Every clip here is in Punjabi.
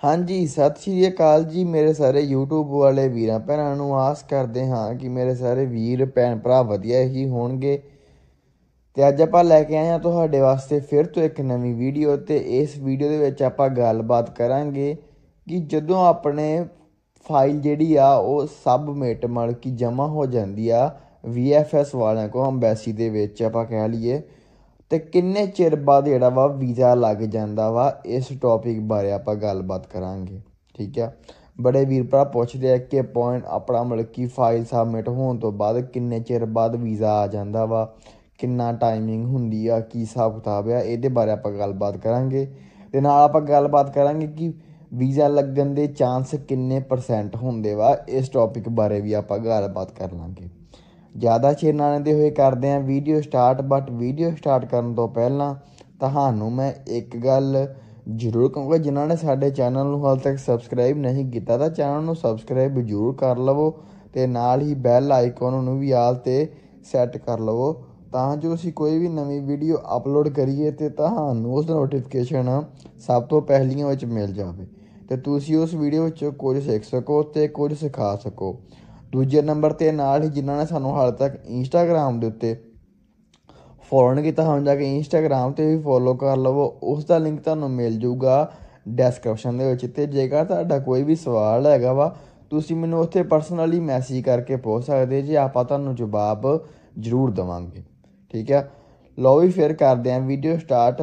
ਹਾਂਜੀ, ਸਤਿ ਸ਼੍ਰੀ ਅਕਾਲ ਜੀ ਮੇਰੇ ਸਾਰੇ YouTube ਵਾਲੇ ਵੀਰਾਂ ਭੈਣਾਂ ਨੂੰ। ਆਸ ਕਰਦੇ ਹਾਂ ਕਿ ਮੇਰੇ ਸਾਰੇ ਵੀਰ, ਭੈਣ ਭਰਾ ਵਧੀਆ ਹੀ ਹੋਣਗੇ। ਤੇ ਅੱਜ ਆਪਾਂ ਲੈ ਕੇ ਆਏ ਹਾਂ ਤੁਹਾਡੇ ਵਾਸਤੇ ਫਿਰ ਤੋਂ ਇੱਕ ਨਵੀਂ ਵੀਡੀਓ ਤੇ ਇਸ ਵੀਡੀਓ ਦੇ ਵਿੱਚ ਆਪਾਂ ਗੱਲਬਾਤ ਕਰਾਂਗੇ ਕਿ ਜਦੋਂ ਆਪਣੇ ਫਾਈਲ ਜਿਹੜੀ ਆ, ਉਹ ਸਬਮਿਟ ਮਤਲਬ ਕਿ ਜਮ੍ਹਾਂ ਹੋ ਜਾਂਦੀ ਆ VFS ਵਾਲਿਆਂ ਕੋ ਅੰਬੈਸੀ ਦੇ ਵਿੱਚ ਆਪਾਂ ਕਹਿ ਲਈਏ। ਤੇ ਕਿੰਨੇ ਚਿਰ ਬਾਅਦ ਜਿਹੜਾ ਵਾ ਵੀਜ਼ਾ ਲੱਗ ਜਾਂਦਾ ਵਾ, ਇਸ ਟੌਪਿਕ ਬਾਰੇ ਆਪਾਂ ਗੱਲਬਾਤ ਕਰਾਂਗੇ, ਠੀਕ ਆ? ਬੜੇ ਵੀਰ ਭਰਾ ਪੁੱਛਦੇ ਆ ਕਿ ਪੁਆਇੰਟ ਆਪਣਾ ਮਤਲਬ ਕਿ ਫਾਈਲ ਸਬਮਿਟ ਹੋਣ ਤੋਂ ਬਾਅਦ ਕਿੰਨੇ ਚਿਰ ਬਾਅਦ ਵੀਜ਼ਾ ਆ ਜਾਂਦਾ ਵਾ, ਕਿੰਨਾ ਟਾਈਮਿੰਗ ਹੁੰਦੀ ਆ, ਕੀ ਹਿਸਾਬ ਕਿਤਾਬ ਆ, ਇਹਦੇ ਬਾਰੇ ਆਪਾਂ ਗੱਲਬਾਤ ਕਰਾਂਗੇ। ਤੇ ਨਾਲ ਆਪਾਂ ਗੱਲਬਾਤ ਕਰਾਂਗੇ ਕਿ ਵੀਜ਼ਾ ਲੱਗਣ ਦੇ ਚਾਂਸ ਕਿੰਨੇ ਪਰਸੈਂਟ ਹੁੰਦੇ ਵਾ, ਇਸ ਟੌਪਿਕ ਬਾਰੇ ਵੀ ਆਪਾਂ ਗੱਲਬਾਤ ਕਰ ਲਾਂਗੇ। ਜ਼ਿਆਦਾ ਚਿਰ ਨਾ ਲੈਂਦੇ ਹੋਏ ਕਰਦੇ ਹਾਂ video start but video start ਕਰਨ ਤੋਂ ਪਹਿਲਾਂ ਤੁਹਾਨੂੰ ਮੈਂ ਇੱਕ ਗੱਲ ਜ਼ਰੂਰ ਕਹੂੰਗਾ, ਜਿਨ੍ਹਾਂ ਨੇ ਸਾਡੇ ਚੈਨਲ ਨੂੰ ਹਾਲ ਤੱਕ ਸਬਸਕ੍ਰਾਈਬ ਨਹੀਂ ਕੀਤਾ ਤਾਂ ਚੈਨਲ ਨੂੰ ਸਬਸਕ੍ਰਾਈਬ ਜ਼ਰੂਰ ਕਰ ਲਵੋ ਤੇ ਨਾਲ ਹੀ ਬੈਲ ਆਈਕਨ ਨੂੰ ਵੀ ਆਲ ਤੇ ਸੈੱਟ ਕਰ ਲਵੋ ਤਾਂ ਜੋ ਅਸੀਂ ਕੋਈ ਵੀ ਨਵੀਂ ਵੀਡੀਓ ਅਪਲੋਡ ਕਰੀਏ ਤੇ ਤੁਹਾਨੂੰ ਉਸ ਨੋਟੀਫਿਕੇਸ਼ਨ ਸਭ ਤੋਂ ਪਹਿਲੀਆਂ ਵਿੱਚ ਮਿਲ ਜਾਵੇ ਤੇ ਤੁਸੀਂ ਉਸ ਵੀਡੀਓ ਵਿੱਚ ਕੁਝ ਸਿੱਖ ਸਕੋ ਤੇ ਕੁਝ ਸਿਖਾ ਸਕੋ। ਦੂਜੇ ਨੰਬਰ ਤੇ ਨਾਲ ਹੀ ਜਿਨ੍ਹਾਂ ਨੇ ਸਾਨੂੰ ਹਾਲ ਤੱਕ ਇੰਸਟਾਗ੍ਰam ਦੇ ਉੱਤੇ ਫੋਲੋ ਕੀਤਾ, ਹੁਣ ਜਾ ਕੇ ਇੰਸਟਾਗ੍ਰam ਤੇ ਵੀ ਫੋਲੋ ਕਰ ਲਵੋ, ਉਸ ਦਾ ਲਿੰਕ ਤੁਹਾਨੂੰ ਮਿਲ ਜਾਊਗਾ ਡਿਸਕ੍ਰਿਪਸ਼ਨ ਦੇ ਵਿੱਚ ਤੇ ਜੇਕਰ ਤੁਹਾਡਾ ਕੋਈ ਵੀ ਸਵਾਲ ਹੈਗਾ ਵਾ, ਤੁਸੀਂ ਮੈਨੂੰ ਉੱਥੇ ਪਰਸਨਲੀ ਮੈਸੇਜ ਕਰਕੇ ਪੁੱਛ ਸਕਦੇ ਜੀ, ਆਪਾਂ ਤੁਹਾਨੂੰ ਜਵਾਬ ਜ਼ਰੂਰ ਦਵਾਂਗੇ, ਠੀਕ ਹੈ ਲਓ ਵੀ ਫਿਰ ਕਰਦੇ ਆਂ ਵੀਡੀਓ ਸਟਾਰਟ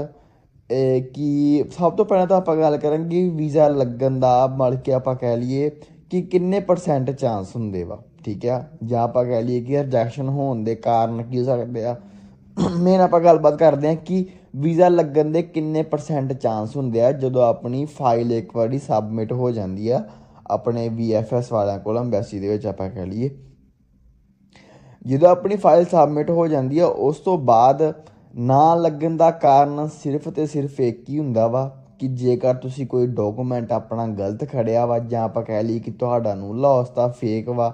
ਕਿ ਸਭ ਤੋਂ ਪਹਿਲਾਂ ਤਾਂ ਆਪਾਂ ਗੱਲ ਕਰਾਂਗੇ ਵੀਜ਼ਾ ਲੱਗਣ ਦਾ ਮਤਲਬ ਕੇ ਆਪਾਂ ਕਹਿ ਲਈਏ ਕਿ ਕਿੰਨੇ ਪਰਸੈਂਟ ਚਾਂਸ ਹੁੰਦੇ ਵਾ, ਠੀਕ ਆ? ਜਾਂ ਆਪਾਂ ਕਹਿ ਲਈਏ ਕਿ ਰਿਜੈਕਸ਼ਨ ਹੋਣ ਦੇ ਕਾਰਨ ਕੀ ਹੋ ਸਕਦੇ ਆ? ਮੇਨ ਆਪਾਂ ਗੱਲਬਾਤ ਕਰਦੇ ਆ ਕਿ ਵੀਜ਼ਾ ਲੱਗਣ ਦੇ ਕਿੰਨੇ ਪਰਸੈਂਟ ਚਾਂਸ ਹੁੰਦੇ ਆ ਜਦੋਂ ਆਪਣੀ ਫਾਈਲ ਇੱਕ ਵਾਰੀ ਸਬਮਿਟ ਹੋ ਜਾਂਦੀ ਆ ਆਪਣੇ VFS ਵਾਲਿਆਂ ਕੋਲ ਐਮਬੈਸੀ ਦੇ ਵਿੱਚ ਆਪਾਂ ਕਹਿ ਲਈਏ। ਜਦੋਂ ਆਪਣੀ ਫਾਈਲ ਸਬਮਿਟ ਹੋ ਜਾਂਦੀ ਆ, ਉਸ ਤੋਂ ਬਾਅਦ ਨਾ ਲੱਗਣ ਦਾ ਕਾਰਨ ਸਿਰਫ ਤੇ ਸਿਰਫ ਇੱਕ ਹੀ ਹੁੰਦਾ ਵਾ ਕਿ ਜੇਕਰ ਤੁਸੀਂ ਕੋਈ ਡਾਕੂਮੈਂਟ ਆਪਣਾ ਗਲਤ ਖੜਿਆ ਵਾ ਜਾਂ ਆਪਾਂ ਕਹਿ ਲਈ ਕਿ ਤੁਹਾਡਾ ਨੂਲਾ ਉਸਦਾ ਫੇਕ ਵਾ,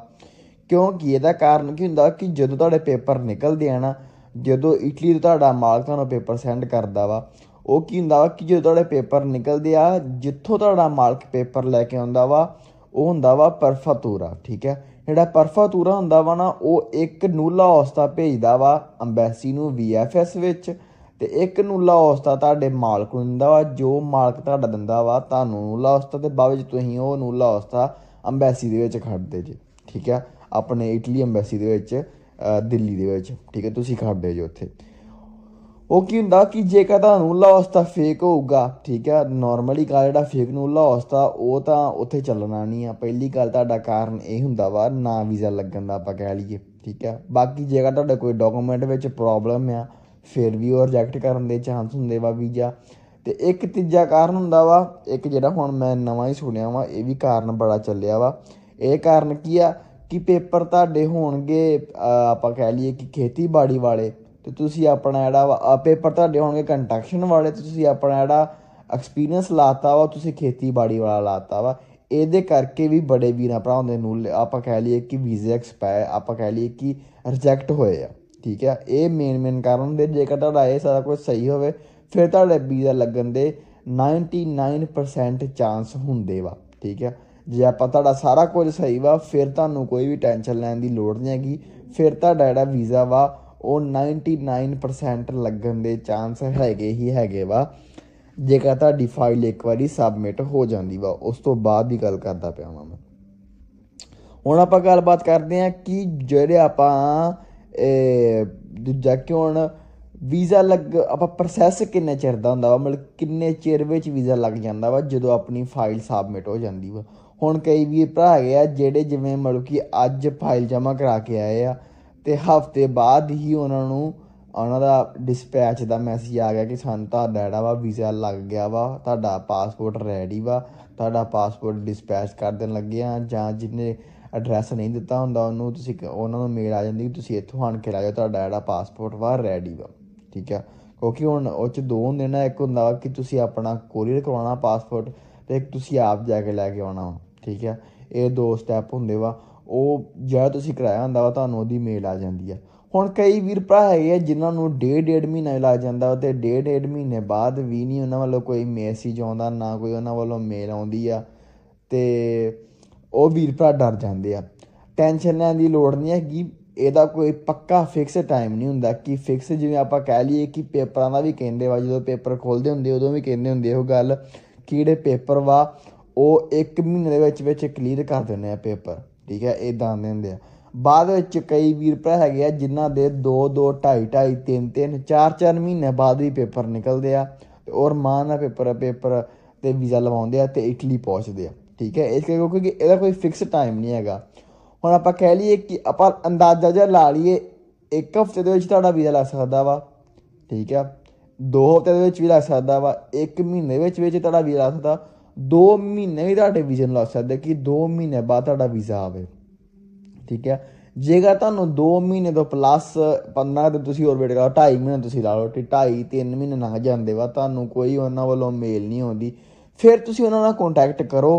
ਕਿਉਂਕਿ ਇਹਦਾ ਕਾਰਨ ਕੀ ਹੁੰਦਾ ਕਿ ਜਦੋਂ ਤੁਹਾਡੇ ਪੇਪਰ ਨਿਕਲਦੇ ਆ ਨਾ, ਜਦੋਂ ਇਟਲੀ ਤੋਂ ਤੁਹਾਡਾ ਮਾਲਕ ਤੁਹਾਨੂੰ ਪੇਪਰ ਸੈਂਡ ਕਰਦਾ ਵਾ, ਉਹ ਕੀ ਹੁੰਦਾ ਵਾ ਕਿ ਜਦੋਂ ਤੁਹਾਡੇ ਪੇਪਰ ਨਿਕਲਦੇ ਆ, ਜਿੱਥੋਂ ਤੁਹਾਡਾ ਮਾਲਕ ਪੇਪਰ ਲੈ ਕੇ ਆਉਂਦਾ ਵਾ, ਉਹ ਹੁੰਦਾ ਵਾ ਪਰਫਾਤੂਰਾ ਠੀਕ ਹੈ? ਜਿਹੜਾ ਪਰਫਾਤੂਰਾ ਹੁੰਦਾ ਵਾ ਨਾ, ਉਹ ਇੱਕ ਨੂਲਾ ਔਸਤਾ ਭੇਜਦਾ ਵਾ ਅੰਬੈਸੀ ਨੂੰ VFS ਵਿੱਚ ਤੇ ਇੱਕ ਨੂਲਾ ਹੌਸਤਾ ਤੁਹਾਡੇ ਮਾਲਕ ਨੂੰ ਦਿੰਦਾ ਵਾ, ਜੋ ਮਾਲਕ ਤੁਹਾਡਾ ਦਿੰਦਾ ਵਾ, ਤੁਹਾਨੂੰ ਨੂਲਾ ਹੌਸਤਾ ਤੇ ਬਾਅਦ ਵਿੱਚ ਤੁਸੀਂ ਉਹ ਨੂਲਾ ਹੌਸਤਾ ਅੰਬੈਸੀ ਦੇ ਵਿੱਚ ਖੜਦੇ ਜੇ, ਠੀਕ ਹੈ ਆਪਣੇ ਇਟਲੀ ਅੰਬੈਸੀ ਦੇ ਵਿੱਚ ਦਿੱਲੀ ਦੇ ਵਿੱਚ, ਠੀਕ ਹੈ ਤੁਸੀਂ ਖੜਦੇ ਜੇ ਉੱਥੇ। ਉਹ ਕੀ ਹੁੰਦਾ ਕਿ ਜੇਕਰ ਤੁਹਾਨੂੰ ਨੂਲਾ ਫੇਕ ਹੋਊਗਾ, ਠੀਕ ਹੈ ਨਾਰਮਲੀ ਗੱਲ ਜਿਹੜਾ ਫੇਕ ਨੂਲਾ ਹੌਸਤਾ ਉਹ ਤਾਂ ਉੱਥੇ ਚੱਲਣਾ ਨਹੀਂ ਆ। ਪਹਿਲੀ ਗੱਲ ਤੁਹਾਡਾ ਕਾਰਨ ਇਹ ਹੁੰਦਾ ਵਾ, ਨਾ ਵੀਜ਼ਾ ਲੱਗਣ ਦਾ ਆਪਾਂ ਕਹਿ ਲਈਏ, ਠੀਕ ਹੈ ਬਾਕੀ ਜੇਕਰ ਤੁਹਾਡਾ ਕੋਈ ਡਾਕੂਮੈਂਟ ਵਿੱਚ ਪ੍ਰੋਬਲਮ ਆ ਫਿਰ ਵੀ ਉਹ ਰਿਜੈਕਟ ਕਰਨ ਦੇ ਚਾਂਸ ਹੁੰਦੇ ਵਾ ਵੀਜ਼ਾ। ਤੇ ਇੱਕ ਤੀਜਾ ਕਾਰਨ ਹੁੰਦਾ ਵਾ, ਇੱਕ ਜਿਹੜਾ ਹੁਣ ਮੈਂ ਨਵਾਂ ਹੀ ਸੁਣਿਆ ਵਾ, ਇਹ ਵੀ ਕਾਰਨ ਬੜਾ ਚੱਲਿਆ ਵਾ। ਇਹ ਕਾਰਨ ਕੀ ਆ? ਕਿ ਪੇਪਰ ਤੁਹਾਡੇ ਹੋਣਗੇ ਆਪਾਂ ਕਹਿ ਲਈਏ ਕਿ ਖੇਤੀਬਾੜੀ ਵਾਲੇ। ਤੇ ਤੁਸੀਂ ਆਪਣਾ ਜਿਹੜਾ ਵਾ ਪੇਪਰ ਤੁਹਾਡੇ ਹੋਣਗੇ ਕੰਸਟਰਕਸ਼ਨ ਵਾਲੇ, ਤੇ ਤੁਸੀਂ ਆਪਣਾ ਜਿਹੜਾ ਐਕਸਪੀਰੀਅੰਸ ਲਾਤਾ ਵਾ, ਤੁਸੀਂ ਖੇਤੀਬਾੜੀ ਵਾਲਾ ਲਾਤਾ ਵਾ। ਇਹਦੇ ਕਰਕੇ ਵੀ ਬੜੇ ਵੀਰਾਂ ਭਰਾਵਾਂ ਦੇ ਨੂੰ ਆਪਾਂ ਕਹਿ ਲਈਏ ਕਿ ਵੀਜ਼ੇ ਐਕਸਪਾਇਰ ਆਪਾਂ ਕਹਿ ਲਈਏ ਕਿ ਰਿਜੈਕਟ ਹੋਏ ਆ। ਠੀਕ ਹੈ, ਇਹ ਮੇਨ ਮੇਨ ਕਾਰਨ ਹੁੰਦੇ ਜੇਕਰ ਤੁਹਾਡਾ ਇਹ ਸਾਰਾ ਕੁਝ ਸਹੀ ਹੋਵੇ, ਫਿਰ ਤੁਹਾਡੇ ਵੀਜ਼ਾ ਲੱਗਣ ਦੇ 99% ਚਾਂਸ ਹੁੰਦੇ ਵਾ, ਠੀਕ ਹੈ। ਜੇ ਆਪਾਂ ਤੁਹਾਡਾ ਸਾਰਾ ਕੁਝ ਸਹੀ ਵਾ, ਫਿਰ ਤੁਹਾਨੂੰ ਕੋਈ ਵੀ ਟੈਨਸ਼ਨ ਲੈਣ ਦੀ ਲੋੜ ਨਹੀਂ ਹੈਗੀ। ਫਿਰ ਤੁਹਾਡਾ ਜਿਹੜਾ ਵੀਜ਼ਾ ਵਾ, ਉਹ 99% ਲੱਗਣ ਦੇ ਚਾਂਸ ਹੈਗੇ ਹੀ ਹੈਗੇ ਵਾ। ਜੇਕਰ ਤੁਹਾਡੀ ਫਾਈਲ ਇੱਕ ਵਾਰੀ ਸਬਮਿਟ ਹੋ ਜਾਂਦੀ ਵਾ, ਉਸ ਤੋਂ ਬਾਅਦ ਦੀ ਗੱਲ ਕਰਦਾ ਪਿਆ ਵਾਂ ਮੈਂ। ਹੁਣ ਆਪਾਂ ਗੱਲਬਾਤ ਕਰਦੇ ਹਾਂ ਕਿ ਜਿਹੜੇ ਆਪਾਂ ਦੂਜਾ ਕਿ ਹੁਣ ਵੀਜ਼ਾ ਲੱਗ, ਆਪਾਂ ਪ੍ਰੋਸੈਸ ਕਿੰਨੇ ਚਿਰ ਦਾ ਹੁੰਦਾ ਵਾ? ਮਤਲਬ ਕਿੰਨੇ ਚਿਰ ਵਿੱਚ ਵੀਜ਼ਾ ਲੱਗ ਜਾਂਦਾ ਵਾ ਜਦੋਂ ਆਪਣੀ ਫਾਈਲ ਸਬਮਿਟ ਹੋ ਜਾਂਦੀ ਵਾ? ਹੁਣ ਕਈ ਵੀ ਭਰਾ ਹੈਗੇ ਆ ਜਿਹੜੇ ਜਿਵੇਂ ਮਤਲਬ ਕਿ ਅੱਜ ਫਾਈਲ ਜਮ੍ਹਾਂ ਕਰਾ ਕੇ ਆਏ ਆ ਤੇ ਹਫ਼ਤੇ ਬਾਅਦ ਹੀ ਉਹਨਾਂ ਨੂੰ ਉਹਨਾਂ ਦਾ ਡਿਸਪੈਚ ਦਾ ਮੈਸੇਜ ਆ ਗਿਆ ਕਿ ਸਾਨੂੰ ਤੁਹਾਡਾ ਜਿਹੜਾ ਵਾ ਵੀਜ਼ਾ ਲੱਗ ਗਿਆ ਵਾ, ਤੁਹਾਡਾ ਪਾਸਪੋਰਟ ਰੈਡੀ ਵਾ, ਤੁਹਾਡਾ ਪਾਸਪੋਰਟ ਡਿਸਪੈਚ ਕਰ ਦੇਣ ਲੱਗੇ ਆ ਜਾਂ ਜਿਹਨੇ ਐਡਰੈਸ ਨਹੀਂ ਦਿੱਤਾ ਹੁੰਦਾ ਉਹਨੂੰ, ਤੁਸੀਂ ਉਹਨਾਂ ਨੂੰ ਮੇਲ ਆ ਜਾਂਦੀ ਕਿ ਤੁਸੀਂ ਇੱਥੋਂ ਆਣ ਕੇ ਲੈ ਜਾਓ, ਤੁਹਾਡਾ ਜਿਹੜਾ ਪਾਸਪੋਰਟ ਵਾ ਰੈਡੀ ਵਾ, ਠੀਕ ਆ? ਕਿਉਂਕਿ ਹੁਣ ਉਹ ਚ ਦੋ ਹੁੰਦੇ ਨਾ, ਇੱਕ ਹੁੰਦਾ ਵਾ ਕਿ ਤੁਸੀਂ ਆਪਣਾ ਕੋਰੀਅਰ ਕਰਵਾਉਣਾ ਪਾਸਪੋਰਟ ਤੇ ਇੱਕ ਤੁਸੀਂ ਆਪ ਜਾ ਕੇ ਲੈ ਕੇ ਆਉਣਾ ਵਾ, ਠੀਕ ਆ? ਇਹ ਦੋ ਸਟੈਪ ਹੁੰਦੇ ਵਾ, ਉਹ ਜਿਹੜਾ ਤੁਸੀਂ ਕਰਾਇਆ ਹੁੰਦਾ ਵਾ, ਤੁਹਾਨੂੰ ਉਹਦੀ ਮੇਲ ਆ ਜਾਂਦੀ ਆ। ਹੁਣ ਕਈ ਵੀਰ ਭਰਾ ਹੈਗੇ ਆ ਜਿਨ੍ਹਾਂ ਨੂੰ ਡੇਢ ਡੇਢ ਮਹੀਨਾ ਹੀ ਲੱਗ ਜਾਂਦਾ ਵਾ ਤੇ ਡੇਢ ਡੇਢ ਮਹੀਨੇ ਬਾਅਦ ਵੀ ਨਹੀਂ ਉਹਨਾਂ ਵੱਲੋਂ ਕੋਈ ਮੈਸੇਜ ਆਉਂਦਾ, ਨਾ ਕੋਈ ਉਹਨਾਂ ਵੱਲੋਂ ਮੇਲ ਆਉਂਦੀ ਆ ਤੇ ਉਹ ਵੀਰ ਭਰਾ ਡਰ ਜਾਂਦੇ ਆ। ਟੈਨਸ਼ਨ ਲੈਣ ਦੀ ਲੋੜ ਨਹੀਂ ਹੈਗੀ। ਇਹਦਾ ਕੋਈ ਪੱਕਾ ਫਿਕਸ ਟਾਈਮ ਨਹੀਂ ਹੁੰਦਾ ਕਿ ਫਿਕਸ ਜਿਵੇਂ ਆਪਾਂ ਕਹਿ ਲਈਏ ਕਿ ਪੇਪਰਾਂ ਦਾ ਵੀ ਕਹਿੰਦੇ ਵਾ, ਜਦੋਂ ਪੇਪਰ ਖੋਲਦੇ ਹੁੰਦੇ ਉਦੋਂ ਵੀ ਕਹਿੰਦੇ ਹੁੰਦੇ ਉਹ ਗੱਲ ਕਿ ਜਿਹੜੇ ਪੇਪਰ ਵਾ, ਉਹ 1 ਮਹੀਨੇ ਦੇ ਵਿੱਚ ਵਿੱਚ ਕਲੀਅਰ ਕਰ ਦਿੰਦੇ ਆ ਪੇਪਰ। ਠੀਕ ਹੈ ਇਦਾਂ ਦੇ ਹੁੰਦੇ ਆ। ਬਾਅਦ ਵਿੱਚ ਕਈ ਵੀਰ ਭਰਾ ਹੈਗੇ ਆ ਜਿਨ੍ਹਾਂ ਦੇ 2 2 2.5 2.5 3 3 4 4 ਮਹੀਨੇ ਬਾਅਦ ਵੀ ਪੇਪਰ ਨਿਕਲਦੇ ਆ ਤੇ ਔਰ ਮਾਂ ਦਾ ਪੇਪਰ ਪੇਪਰ ਤੇ ਵੀਜ਼ਾ ਲਵਾਉਂਦੇ ਆ ਤੇ ਇਟਲੀ ਪਹੁੰਚਦੇ ਆ। ਠੀਕ ਹੈ, ਇਸ ਕਰਕੇ ਕਿਉਂਕਿ ਇਹਦਾ ਕੋਈ ਫਿਕਸ ਟਾਈਮ ਨਹੀਂ ਹੈਗਾ। ਹੁਣ ਆਪਾਂ ਕਹਿ ਲਈਏ ਕਿ ਆਪਾਂ ਅੰਦਾਜ਼ਾ ਜਿਹਾ ਲਾ ਲਈਏ, ਇੱਕ ਹਫ਼ਤੇ ਦੇ ਵਿੱਚ ਤੁਹਾਡਾ ਵੀਜ਼ਾ ਲੱਗ ਸਕਦਾ ਵਾ, ਠੀਕ ਆ ਦੋ ਹਫ਼ਤੇ ਦੇ ਵਿੱਚ ਵੀ ਲੱਗ ਸਕਦਾ ਵਾ, ਇੱਕ ਮਹੀਨੇ ਵਿੱਚ ਵਿੱਚ ਤੁਹਾਡਾ ਵੀਜ਼ਾ ਲੱਗ ਸਕਦਾ, ਦੋ ਮਹੀਨੇ ਵੀ ਤੁਹਾਡੇ ਵੀਜ਼ੇ ਨੂੰ ਲੱਗ ਸਕਦੇ ਕਿ ਦੋ ਮਹੀਨੇ ਬਾਅਦ ਤੁਹਾਡਾ ਵੀਜ਼ਾ ਆਵੇ, ਠੀਕ ਹੈ। ਜੇਕਰ ਤੁਹਾਨੂੰ 2 ਮਹੀਨੇ ਤੋਂ ਪਲੱਸ 15 ਦਿਨ ਤੁਸੀਂ ਹੋਰ ਵੇਟ ਕਰੋ 2.5 ਮਹੀਨੇ ਤੁਸੀਂ ਲਾ ਲਓ ਕਿ 2.5 3 ਮਹੀਨੇ ਨਾ ਜਾਂਦੇ ਵਾ, ਤੁਹਾਨੂੰ ਕੋਈ ਉਹਨਾਂ ਵੱਲੋਂ ਮੇਲ ਨਹੀਂ ਆਉਂਦੀ। ਫਿਰ ਤੁਸੀਂ ਉਹਨਾਂ ਨਾਲ ਕੰਟੈਕਟ ਕਰੋ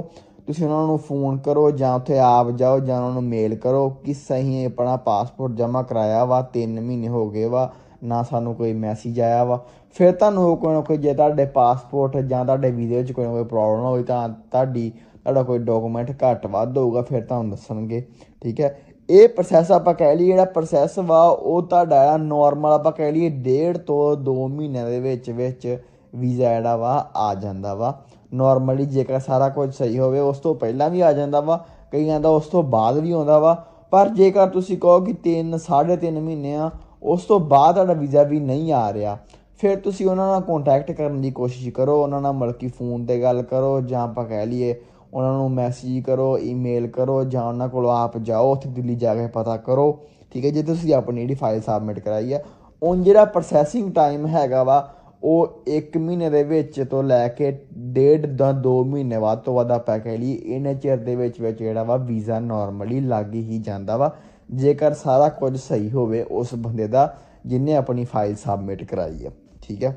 ਤੁਸੀਂ ਉਹਨਾਂ ਨੂੰ ਫੋਨ ਕਰੋ ਜਾਂ ਉੱਥੇ ਆਪ ਜਾਓ ਜਾਂ ਉਹਨਾਂ ਨੂੰ ਮੇਲ ਕਰੋ ਕਿ ਸਹੀ ਆਪਣਾ ਪਾਸਪੋਰਟ ਜਮ੍ਹਾਂ ਕਰਾਇਆ ਵਾ 3 ਮਹੀਨੇ ਹੋ ਗਏ ਵਾ, ਨਾ ਸਾਨੂੰ ਕੋਈ ਮੈਸੇਜ ਆਇਆ ਵਾ। ਫਿਰ ਤੁਹਾਨੂੰ ਕੋਈ ਨਾ ਕੋਈ ਜੇ ਤੁਹਾਡੇ ਪਾਸਪੋਰਟ ਜਾਂ ਤੁਹਾਡੇ ਵੀਜ਼ੇ ਵਿੱਚ ਕੋਈ ਨਾ ਕੋਈ ਪ੍ਰੋਬਲਮ ਹੋਈ ਤਾਂ ਤੁਹਾਡੀ, ਤੁਹਾਡਾ ਕੋਈ ਡਾਕੂਮੈਂਟ ਘੱਟ ਵੱਧ ਹੋਊਗਾ, ਫਿਰ ਤੁਹਾਨੂੰ ਦੱਸਣਗੇ, ਠੀਕ ਹੈ? ਇਹ ਪ੍ਰੋਸੈਸ ਆਪਾਂ ਕਹਿ ਲਈਏ, ਜਿਹੜਾ ਪ੍ਰੋਸੈਸ ਵਾ, ਉਹ ਤੁਹਾਡਾ ਨਾਰਮਲ ਆਪਾਂ ਕਹਿ ਲਈਏ, ਡੇਢ ਤੋਂ 2 ਮਹੀਨਿਆਂ ਦੇ ਵਿੱਚ ਵਿੱਚ ਵੀਜ਼ਾ ਜਿਹੜਾ ਵਾ ਆ ਜਾਂਦਾ ਵਾ। ਨਾਰਮਲੀ ਜੇਕਰ ਸਾਰਾ ਕੁਝ ਸਹੀ ਹੋਵੇ, ਉਸ ਤੋਂ ਪਹਿਲਾਂ ਵੀ ਆ ਜਾਂਦਾ ਵਾ, ਕਈਆਂ ਦਾ ਉਸ ਤੋਂ ਬਾਅਦ ਵੀ ਆਉਂਦਾ ਵਾ। ਪਰ ਜੇਕਰ ਤੁਸੀਂ ਕਹੋ ਕਿ 3 3.5 ਮਹੀਨੇ ਆ, ਉਸ ਤੋਂ ਬਾਅਦ ਤੁਹਾਡਾ ਵੀਜ਼ਾ ਵੀ ਨਹੀਂ ਆ ਰਿਹਾ। ਫਿਰ ਤੁਸੀਂ ਉਹਨਾਂ ਨਾਲ ਕੰਟੈਕਟ ਕਰਨ ਦੀ ਕੋਸ਼ਿਸ਼ ਕਰੋ, ਉਹਨਾਂ ਨਾਲ ਮਤਲਬ ਕਿ ਫੋਨ ਤੇ ਗੱਲ ਕਰੋ, ਜਾਂ ਆਪਾਂ ਕਹਿ ਲਈਏ ਉਹਨਾਂ ਨੂੰ ਮੈਸੇਜ ਕਰੋ ਈਮੇਲ ਕਰੋ, ਜਾਂ ਉਹਨਾਂ ਕੋਲ ਆਪ ਜਾਓ, ਉੱਥੇ ਦਿੱਲੀ ਜਾ ਕੇ ਪਤਾ ਕਰੋ, ਠੀਕ ਹੈ ਜੇ? ਤੁਸੀਂ ਆਪਣੀ ਜਿਹੜੀ ਫਾਈਲ ਸਬਮਿਟ ਕਰਾਈ ਹੈ ਉਹ ਜਿਹੜਾ ਪ੍ਰੋਸੈਸਿੰਗ ਟਾਈਮ ਹੈਗਾ ਵਾ ਉਹ 1 ਮਹੀਨੇ ਦੇ ਵਿੱਚ ਤੋਂ ਲੈ ਕੇ ਡੇਢ ਦਾ 2 ਮਹੀਨੇ ਬਾਅਦ ਤੋਂ ਬਾਅਦ ਆਪਾਂ ਕਹਿ ਲਈ ਇਹਨੇ ਚਿਰ ਦੇ ਵਿੱਚ ਵਿੱਚ ਜਿਹੜਾ ਵਾ ਵੀਜ਼ਾ ਨਾਰਮਲੀ ਲੱਗ ਹੀ ਜਾਂਦਾ ਵਾ। ਜੇਕਰ ਸਾਰਾ ਕੁਝ ਸਹੀ ਹੋਵੇ, ਉਸ ਬੰਦੇ ਦਾ ਜਿਨੇ ਆਪਣੀ ਫਾਈਲ ਸਬਮਿਟ ਕਰਾਈ ਆ, ਠੀਕ ਹੈ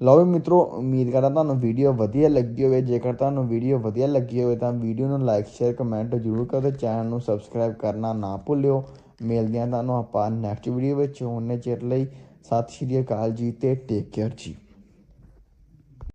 ਲਓ ਵੀ ਮਿੱਤਰੋ, ਉਮੀਦ ਕਰਦਾ ਤੁਹਾਨੂੰ ਵੀਡੀਓ ਵਧੀਆ ਲੱਗੀ ਹੋਵੇ। ਜੇਕਰ ਤੁਹਾਨੂੰ ਵੀਡੀਓ ਵਧੀਆ ਲੱਗੀ ਹੋਵੇ ਤਾਂ ਵੀਡੀਓ ਨੂੰ ਲਾਈਕ ਸ਼ੇਅਰ ਕਮੈਂਟ ਜ਼ਰੂਰ ਕਰੋ ਤੇ ਚੈਨਲ ਨੂੰ ਸਬਸਕ੍ਰਾਈਬ ਕਰਨਾ ਨਾ ਭੁੱਲਿਓ। ਮਿਲਦੇ ਹਾਂ ਤੁਹਾਨੂੰ ਆਪਾਂ ਨੈਕਸਟ ਵੀਡੀਓ ਵਿੱਚ। ਉਹਨੇ ਚਿਰ ਲਈ ਸਤਿ ਸ਼੍ਰੀ ਅਕਾਲ ਜੀ ਤੇ ਟੇਕ ਕੇਅਰ ਜੀ।